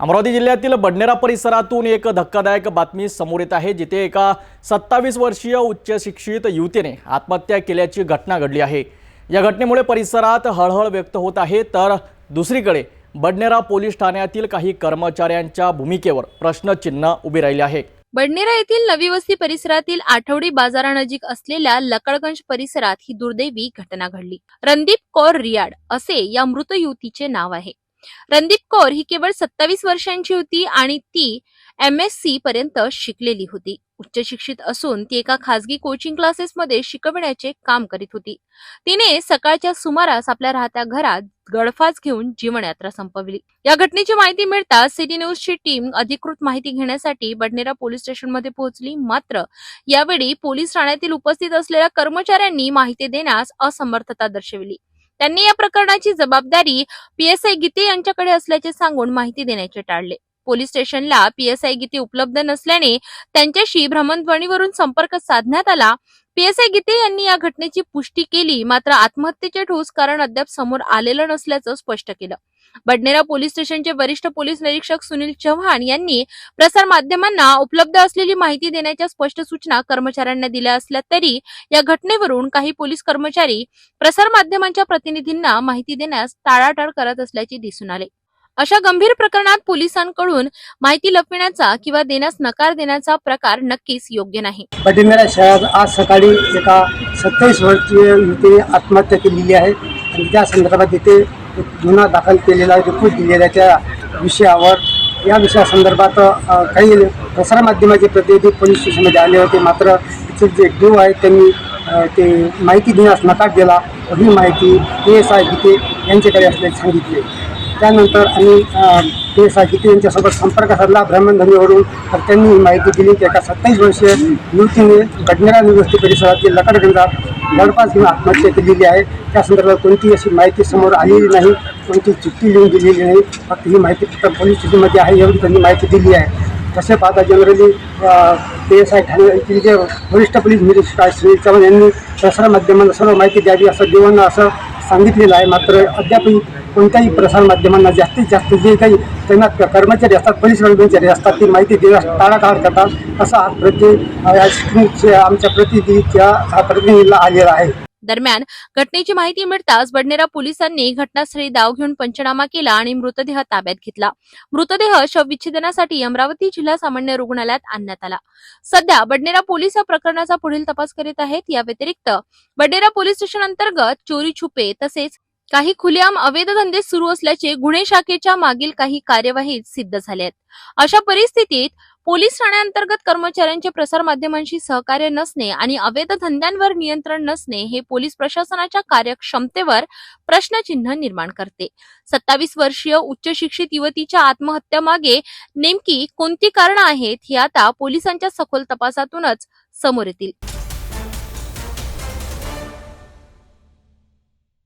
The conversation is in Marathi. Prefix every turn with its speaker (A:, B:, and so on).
A: अमरावती जिल्ह्यातील बडनेरा परिसरातून एक धक्कादायक बातमी समोर येत आहे जिथे एका सत्तावीस वर्षीय उच्च शिक्षित युवतीने आत्महत्या केल्याची घटना घडली आहे. या घटनेमुळे परिसरात हळहळ व्यक्त होत आहे तर दुसरीकडे बडनेरा पोलीस ठाण्यातील काही कर्मचाऱ्यांच्या भूमिकेवर प्रश्नचिन्ह उभे राहिले आहे.
B: बडनेरा येथील नवी वस्ती परिसरातील आठवडी बाजारानजीक असलेल्या लकडगंज परिसरात ही दुर्दैवी घटना घडली. रणदीप कौर रियाड असे या मृत युवतीचे नाव आहे. रणदीप कौर ही केवळ सत्तावीस वर्षांची होती आणि ती एम एस सी पर्यंत शिकलेली होती. उच्च शिक्षित असून ती एका खासगी कोचिंग क्लासेसमध्ये शिकवण्याचे काम करीत होती. तिने सकाळच्या सुमारास आपल्या राहत्या घरात गळफास घेऊन जीवनयात्रा संपवली. या घटनेची माहिती मिळताच सिटी न्यूजची टीम अधिकृत माहिती घेण्यासाठी बडनेरा पोलीस स्टेशनमध्ये पोहोचली. मात्र यावेळी पोलीस ठाण्यातील उपस्थित असलेल्या कर्मचाऱ्यांनी माहिती देण्यास असमर्थता दर्शविली. त्यांनी या प्रकरणाची जबाबदारी पीएसआय गीते यांच्याकडे असल्याचे सांगून माहिती देण्याचे टाळले. पोलीस स्टेशनला पीएसआय गीते उपलब्ध नसल्याने त्यांच्याशी भ्रमणध्वनीवरून संपर्क साधण्यात आला. पीएसआय गीते यांनी या घटनेची पुष्टी केली. मात्र आत्महत्येचे ठोस कारण अद्याप समोर आलेलं नसल्याचं स्पष्ट केलं. बडनेरा पोलीस स्टेशनचे वरिष्ठ पोलीस निरीक्षक सुनील चव्हाण यांनी प्रसार माध्यमांना उपलब्ध असलेली माहिती देण्याच्या स्पष्ट सूचना कर्मचाऱ्यांना दिल्या असल्या तरी या घटनेवरून काही पोलीस कर्मचारी प्रसार माध्यमांच्या प्रतिनिधींना माहिती देण्यास टाळाटाळ करत असल्याचे दिसून आले. अशा गंभीर प्रकरणात पोलिसांकडून माहिती लपविण्याचा किंवा देण्यास नकार देण्याचा प्रकार नक्कीच योग्य नाही.
C: बडिमेरा शहरात आज सकाळी एका सत्तावीस वर्षीय युवतीने आत्महत्या केलेली आहे. आणि त्या संदर्भात इथे गुन्हा दाखल केलेला आहे रिपोर्ट दिलेला त्या विषयावर या विषयासंदर्भात काही प्रसारमाध्यमाचे प्रतिनिधी पोलीस स्टेशनमध्ये आले होते. मात्र इथले जे ड्यू आहेत त्यांनी ते माहिती देण्यास नकार दिला. ही माहिती पी एस आय गीते यांच्याकडे असल्याचे सांगितले. त्यानंतर आम्ही ते एस आय यांच्यासोबत संपर्क साधला भ्रमणध्वनीवरून तर त्यांनी ही माहिती दिली की एका सत्तावीस वर्षीय युवतीने बडनेरा निवृत्ती परिसरातील लकडगंजात गडपास घेऊन आत्महत्या केलेली आहे. त्या संदर्भात कोणती अशी माहिती समोर आलेली नाही कोणती चिठ्ठी लिहून दिलेली नाही फक्त ही माहिती फक्त पोलीस स्टेशनमध्ये आहे एवढी त्यांनी माहिती दिली आहे. तसे पाहता generally P S I Thane येथील जे वरिष्ठ पोलीस निरीक्षक आहेत श्री चव्हाण यांनी प्रसारमाध्यमांना सर्व माहिती द्यावी असं देवांना असं सांगितलेलं आहे. मात्र अद्यापही कोणत्याही प्रसारमाध्यमांना जास्तीत जास्त जे काही त्यांना कर्मचारी असतात पोलीस कर्मचारी असतात ती माहिती देण्यास टाळाटाळ करतात असा हा प्रति या आमच्या प्रतिनिधीच्या हा प्रतिनिधीला आलेला आहे.
B: दरम्यान घटनेची माहिती मिळताच बडनेरा पोलिसांनी घटनास्थळी दाव घेऊन पंचनामा केला आणि मृतदेह ताब्यात घेतला. मृतदेह शवविच्छेदनासाठी अमरावती जिल्हा सामान्य रुग्णालयात आणण्यात आला. सध्या बडनेरा पोलीस या प्रकरणाचा पुढील तपास करीत आहेत. या व्यतिरिक्त बडनेरा पोलीस स्टेशन अंतर्गत चोरी छुपे तसेच काही खुलेआम अवैध धंदे सुरू असल्याचे गुन्हे शाखेच्या मागील काही कार्यवाहीत सिद्ध झाले आहेत. अशा परिस्थितीत पोलीस ठाण्याअंतर्गत कर्मचाऱ्यांचे प्रसार माध्यमांशी सहकार्य नसणे आणि अवैध धंद्यांवर नियंत्रण नसणे हे पोलीस प्रशासनाच्या कार्यक्षमतेवर प्रश्नचिन्ह निर्माण करते. सत्तावीस वर्षीय उच्च शिक्षित युवतीच्या आत्महत्यामागे नेमकी कोणती कारणं आहेत हे आता पोलिसांच्या सखोल तपासातूनच समोर येतील.